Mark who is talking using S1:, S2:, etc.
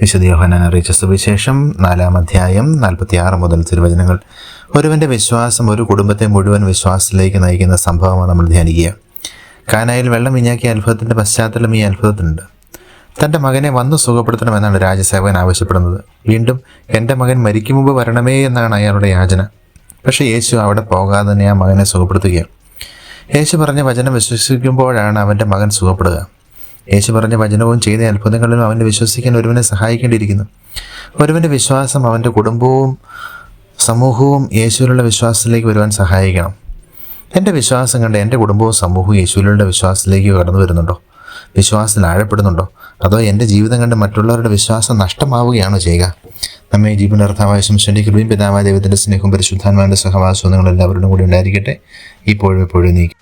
S1: വിശുദ്ധ യോഹനാൻ അറിയിച്ച സുവിശേഷം നാലാം അധ്യായം നാൽപ്പത്തി ആറ് മുതൽ തിരുവചനങ്ങൾ. ഒരുവന്റെ വിശ്വാസം ഒരു കുടുംബത്തെ മുഴുവൻ വിശ്വാസത്തിലേക്ക് നയിക്കുന്ന സംഭവമാണ് നമ്മൾ ധ്യാനിക്കുക. കാനായിൽ വെള്ളം വിഞ്ഞാക്കിയ അത്ഭുതത്തിന്റെ പശ്ചാത്തലം ഈ അത്ഭുതത്തിനുണ്ട്. തന്റെ മകനെ വന്നു സുഖപ്പെടുത്തണമെന്നാണ് രാജസേവകൻ ആവശ്യപ്പെടുന്നത്. വീണ്ടും എന്റെ മകൻ മരിക്കും മുമ്പ് വരണമേ എന്നാണ് അയാളുടെ യാചന. പക്ഷേ യേശു അവിടെ പോകാതെ തന്നെ ആ മകനെ സുഖപ്പെടുത്തുകയാണ് യേശു പറഞ്ഞ വചനം വിശ്വസിക്കുമ്പോഴാണ് അവന്റെ മകൻ സുഖപ്പെടുക. യേശു പറഞ്ഞ വചനവും ചെയ്ത അത്ഭുതങ്ങളിലും അവനെ വിശ്വസിക്കാൻ ഒരുവനെ സഹായിക്കേണ്ടിയിരിക്കുന്നു. ഒരുവന്റെ വിശ്വാസം അവന്റെ കുടുംബവും സമൂഹവും യേശുവിലുള്ള വിശ്വാസത്തിലേക്ക് വരുവാൻ സഹായിക്കണം. എന്റെ വിശ്വാസം കണ്ട് എന്റെ കുടുംബവും സമൂഹവും യേശുവിലുള്ള വിശ്വാസത്തിലേക്ക് കടന്നു വരുന്നുണ്ടോ? വിശ്വാസത്തിൽ ആഴപ്പെടുന്നുണ്ടോ? അതോ എന്റെ ജീവിതം കണ്ട് മറ്റുള്ളവരുടെ വിശ്വാസം നഷ്ടമാവുകയാണോ ചെയ്യുക? നമ്മെ ജീവനർത്ഥമായ ശംശന്റെ കൃപയും പിതാവായ ദൈവത്തിന്റെ സ്നേഹവും പരിശുദ്ധാന്മാരുടെ സഹവാസവും നിങ്ങളെല്ലാവരോടും കൂടി ഉണ്ടായിരിക്കട്ടെ. ഇപ്പോഴും എപ്പോഴും നീക്കി